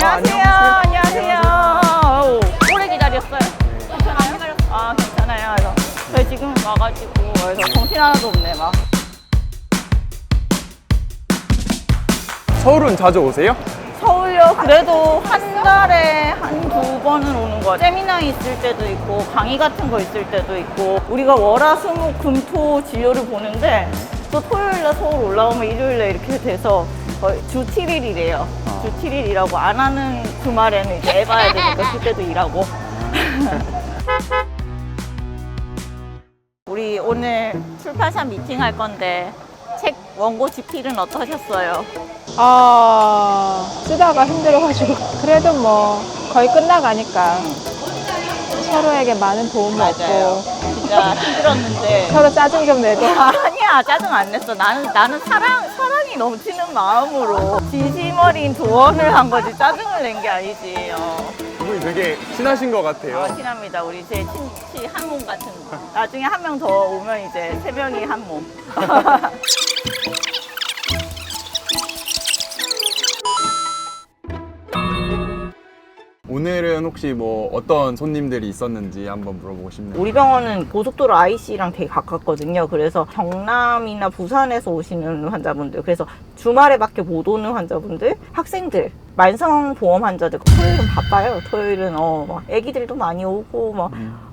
안녕하세요. 안녕하세요. 어우, 오래 기다렸어요. 안 기다렸어요. 아, 괜찮아요. 그래서 저희 지금 와가지고 그래서 정신 하나도 없네 막. 서울은 자주 오세요? 서울요? 그래도 한 달에 한 두 번은 오는 거. 세미나 있을 때도 있고 강의 같은 거 있을 때도 있고 우리가 월화수목 금토 진료를 보는데 또 토요일 날 서울 올라오면 일요일 날 이렇게 돼서 거의 주 7일이래요. 주 7일이라고 안 하는 주말에는 이제 애 봐야 되니까 그때도 일하고. 우리 오늘 출판사 미팅 할 건데 책 원고 집필은 어떠셨어요? 아, 쓰다가 힘들어가지고. 그래도 뭐, 거의 끝나가니까. 서로에게 많은 도움 맞아요. 얻고. 진짜 힘들었는데. 서로 짜증 좀 내고. 아니야 짜증 안 냈어 나는 나는 사랑 사랑이 넘치는 마음으로 진심 어린 조언을 한 거지 짜증을 낸 게 아니지 어. 두 분이 되게 친하신 것 같아요. 아, 친합니다 우리 제 친치 한 몸 같은 거. 나중에 한 명 더 오면 이제 세 명이 한 몸. 오늘은 혹시 뭐 어떤 손님들이 있었는지 한번 물어보고 싶네요. 우리 병원은 고속도로 IC랑 되게 가깝거든요. 그래서 경남이나 부산에서 오시는 환자분들, 그래서 주말에밖에 못 오는 환자분들, 학생들, 만성 보험 환자들 토요일은 바빠요. 토요일은 어, 막 애기들도 많이 오고 막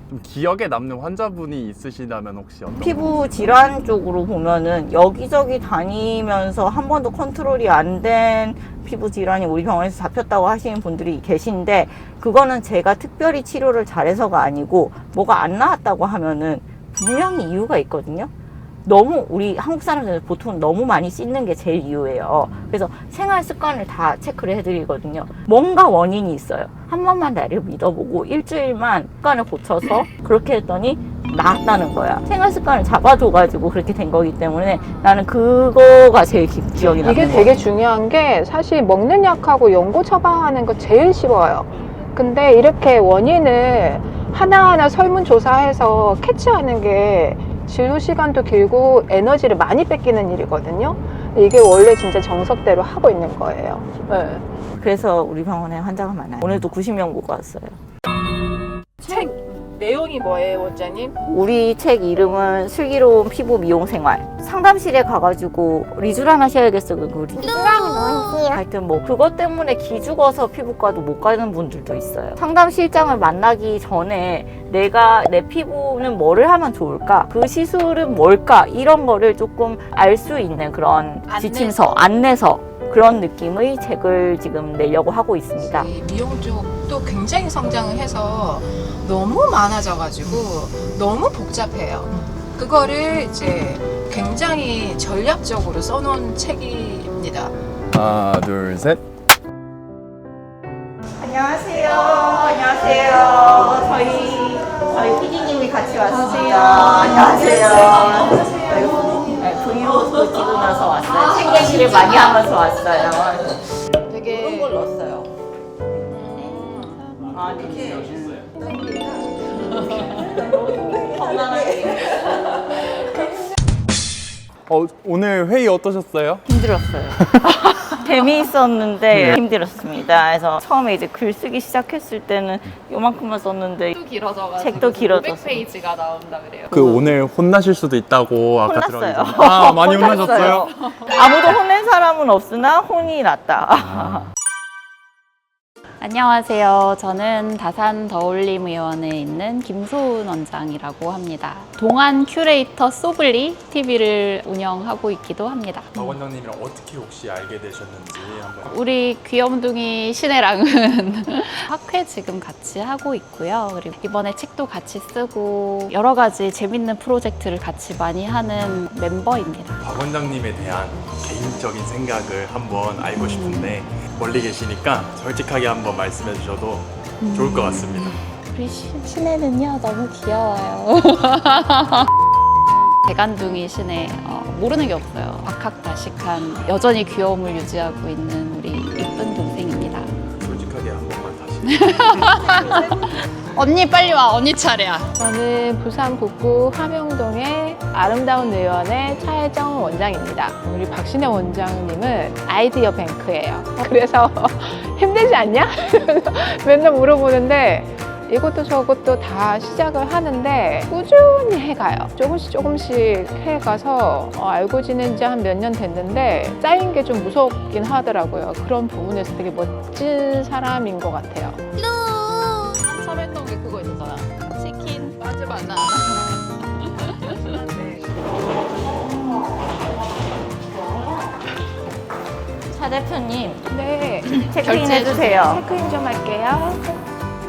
좀 기억에 남는 환자분이 있으시다면 혹시 어떤 피부 질환 쪽으로 보면은 여기저기 다니면서 한 번도 컨트롤이 안 된 피부 질환이 우리 병원에서 잡혔다고 하시는 분들이 계신데 그거는 제가 특별히 치료를 잘해서가 아니고 뭐가 안 나왔다고 하면은 분명히 이유가 있거든요. 너무 우리 한국 사람들은 보통 너무 많이 씻는 게 제일 이유예요. 그래서 생활 습관을 다 체크를 해드리거든요. 뭔가 원인이 있어요. 한 번만 나를 믿어보고 일주일만 습관을 고쳐서 그렇게 했더니 나았다는 거야. 생활 습관을 잡아줘가지고 그렇게 된 거기 때문에 나는 그거가 제일 기, 기억이 나는 이게 거 되게 중요한 게 사실 먹는 약하고 연고 처방하는 거 제일 쉬워요. 근데 이렇게 원인을 하나하나 설문조사해서 캐치하는 게 진료 시간도 길고 에너지를 많이 뺏기는 일이거든요. 이게 원래 진짜 정석대로 하고 있는 거예요. 네. 그래서 우리 병원에 환자가 많아요. 오늘도 90명 보고 왔어요. 책 내용이 뭐예요, 원장님? 우리 책 이름은 슬기로운 피부 미용 생활. 상담실에 가가지고 리쥬란 하셔야겠어. 그 리쥬란이 뭔지. 하여튼 뭐 그것 때문에 기죽어서 피부과도 못 가는 분들도 있어요. 상담실장을 만나기 전에 내가 내 피부는 뭐를 하면 좋을까? 그 시술은 뭘까? 이런 거를 조금 알 수 있는 그런 지침서, 안내서 그런 느낌의 책을 지금 내려고 하고 있습니다. 이 미용 쪽도 굉장히 성장을 해서 너무 많아져가지고 너무 복잡해요. 그거를 이제 굉장히 전략적으로 써놓은 책입니다. 하나, 둘, 셋. 안녕하세요. 안녕하세요. 저희 저희 PD님이 같이 왔습니다. 안녕하세요. 얘기를 많이 하면서 왔어요. 되게 걸 넣었어요. 아, 이렇게. 건강하게. 어, 오늘 회의 어떠셨어요? 힘들었어요. 재미있었는데 힘들었습니다. 그래서 처음에 이제 글 쓰기 시작했을 때는 요만큼만 썼는데 책도 길어져가지고 책도 길어져서. 500페이지가 나온다 그래요. 그 오늘 혼나실 수도 있다고 아까 혼났어요. 들었는데. 아, 많이 혼나셨어요? 아무도 혼낸 사람은 없으나 혼이 났다. 안녕하세요. 저는 다산 더올림 의원에 있는 김소은 원장이라고 합니다. 동안 큐레이터 소블리 TV를 운영하고 있기도 합니다. 박 원장님이랑 어떻게 혹시 알게 되셨는지 한번 우리 귀염둥이 신혜랑은 학회 지금 같이 하고 있고요. 그리고 이번에 책도 같이 쓰고 여러 가지 재밌는 프로젝트를 같이 많이 하는 멤버입니다. 박 원장님에 대한 개인적인 생각을 한번 알고 싶은데 멀리 계시니까 솔직하게 한번 말씀해 주셔도 좋을 것 같습니다. 우리 시- 신혜는요 너무 귀여워요. 대간둥이 신혜 어, 모르는 게 없어요. 박학다식한 여전히 귀여움을 유지하고 있는 우리 이쁜 동생입니다. 솔직하게 한 번만 다시. 언니 빨리 와. 언니 차례야. 저는 부산 북구 함영동의 아름다운 의원의 차혜정 원장입니다. 우리 박신혜 원장님은 아이디어 뱅크예요. 그래서 힘들지 않냐? 맨날 물어보는데 이것도 저것도 다 시작을 하는데 꾸준히 해가요. 조금씩 조금씩 해가서 어, 알고 지낸 지 한 몇 년 됐는데 쌓인 게 좀 무섭긴 하더라고요. 그런 부분에서 되게 멋진 사람인 것 같아요. 차 대표님 네. 체크인 해주세요. 체크인 좀 할게요.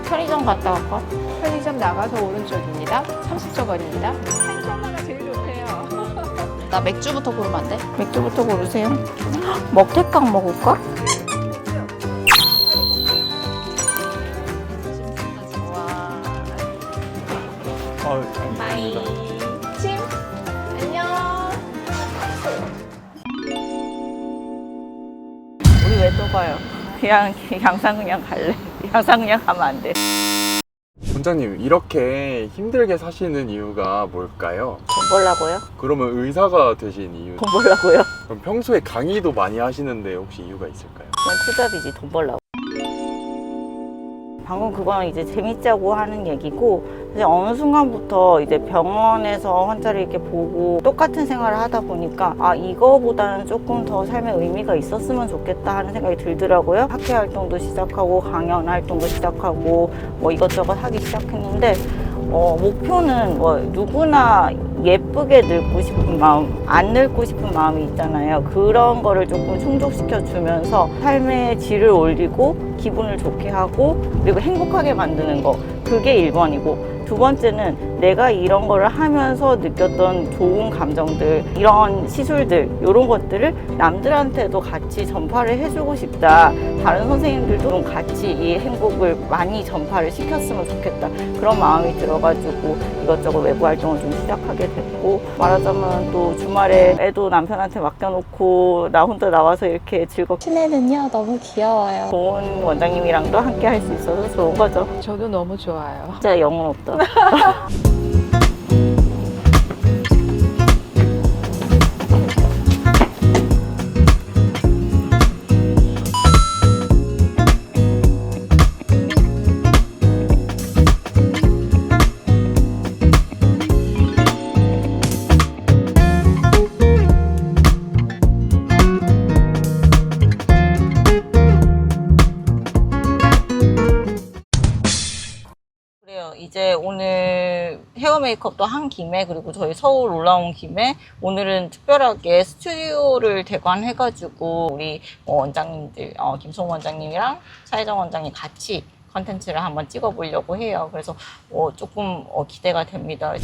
편의점 갔다 갈까? 편의점 나가서 오른쪽입니다. 30초 거리입니다. 한천마가 제일 좋대요. 나 맥주부터 고르면 안 돼? 맥주부터 고르세요. 먹태깡 먹을까? 가요? 그냥 양산 그냥 갈래. 양산 그냥 가면 안 돼. 원장님 이렇게 힘들게 사시는 이유가 뭘까요? 돈 벌라고요? 그러면 의사가 되신 이유 돈 벌라고요? 그럼 평소에 강의도 많이 하시는데 혹시 이유가 있을까요? 그건 투잡이지 돈 벌라고. 방금 그건 이제 재밌자고 하는 얘기고 이제 어느 순간부터 이제 병원에서 환자를 이렇게 보고 똑같은 생활을 하다 보니까 아 이거보다는 조금 더 삶의 의미가 있었으면 좋겠다 하는 생각이 들더라고요. 학회 활동도 시작하고 강연 활동도 시작하고 뭐 이것저것 하기 시작했는데 어, 목표는 뭐 누구나 예쁘게 늙고 싶은 마음, 안 늙고 싶은 마음이 있잖아요. 그런 거를 조금 충족시켜 주면서 삶의 질을 올리고 기분을 좋게 하고 그리고 행복하게 만드는 거. 그게 1번이고 두 번째는 내가 이런 거를 하면서 느꼈던 좋은 감정들, 이런 시술들, 이런 것들을 남들한테도 같이 전파를 해주고 싶다. 다른 선생님들도 좀 같이 이 행복을 많이 전파를 시켰으면 좋겠다. 그런 마음이 들어가지고 이것저것 외부 활동을 좀 시작하게 됐고 말하자면 또 주말에 애도 남편한테 맡겨놓고 나 혼자 나와서 이렇게 즐겁게 신혜는요 너무 귀여워요. 좋은 원장님이랑도 함께 할 수 있어서 좋은 거죠. 저도 너무 좋아요. 진짜 영혼 없다. 이제 오늘 헤어 메이크업도 한 김에 그리고 저희 서울 올라온 김에 오늘은 특별하게 스튜디오를 대관해가지고 우리 어, 원장님들 어, 김송 원장님이랑 차혜정 원장님 같이 컨텐츠를 한번 찍어보려고 해요. 그래서 어, 조금 어, 기대가 됩니다.